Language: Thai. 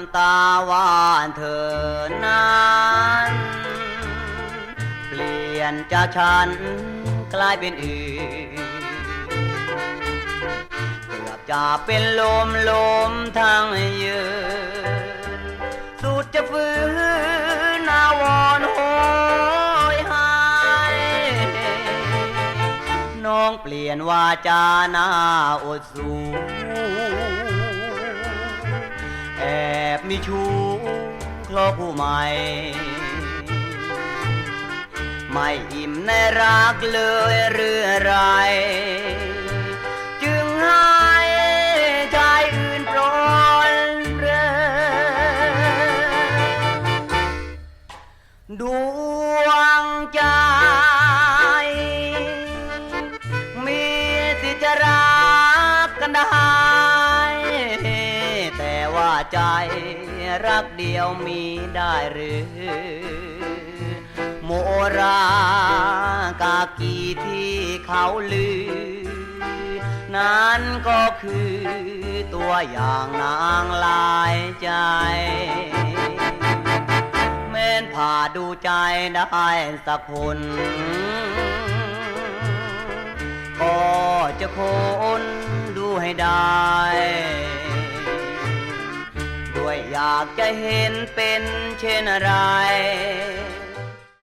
ำตาหวานเธอนั้น เปลี่ยนจากฉันกลายเป็นอื่นเกือบจะเป็นลมลมทางยืนสุดจะฟื้นนาวอนโหยหายน้องเปลี่ยนวาจาหน้าอดสูแมีชู้คลอผู้ใหม่ ไม่อิ่มในรักเลยเรือไร จึงให้ชายอื่นปลอนเรอดวงใจมีสิจะรักกันได้แต่ว่า ใจรักเดียวมีได้หรือโมรากากีที่เขาลือ นั้นก็คือตัวอย่างนางลายใจแม้นผ่าดูใจได้สักคนก็จะคนดูให้ได้ อยากจะเห็นเป็นเช่นไร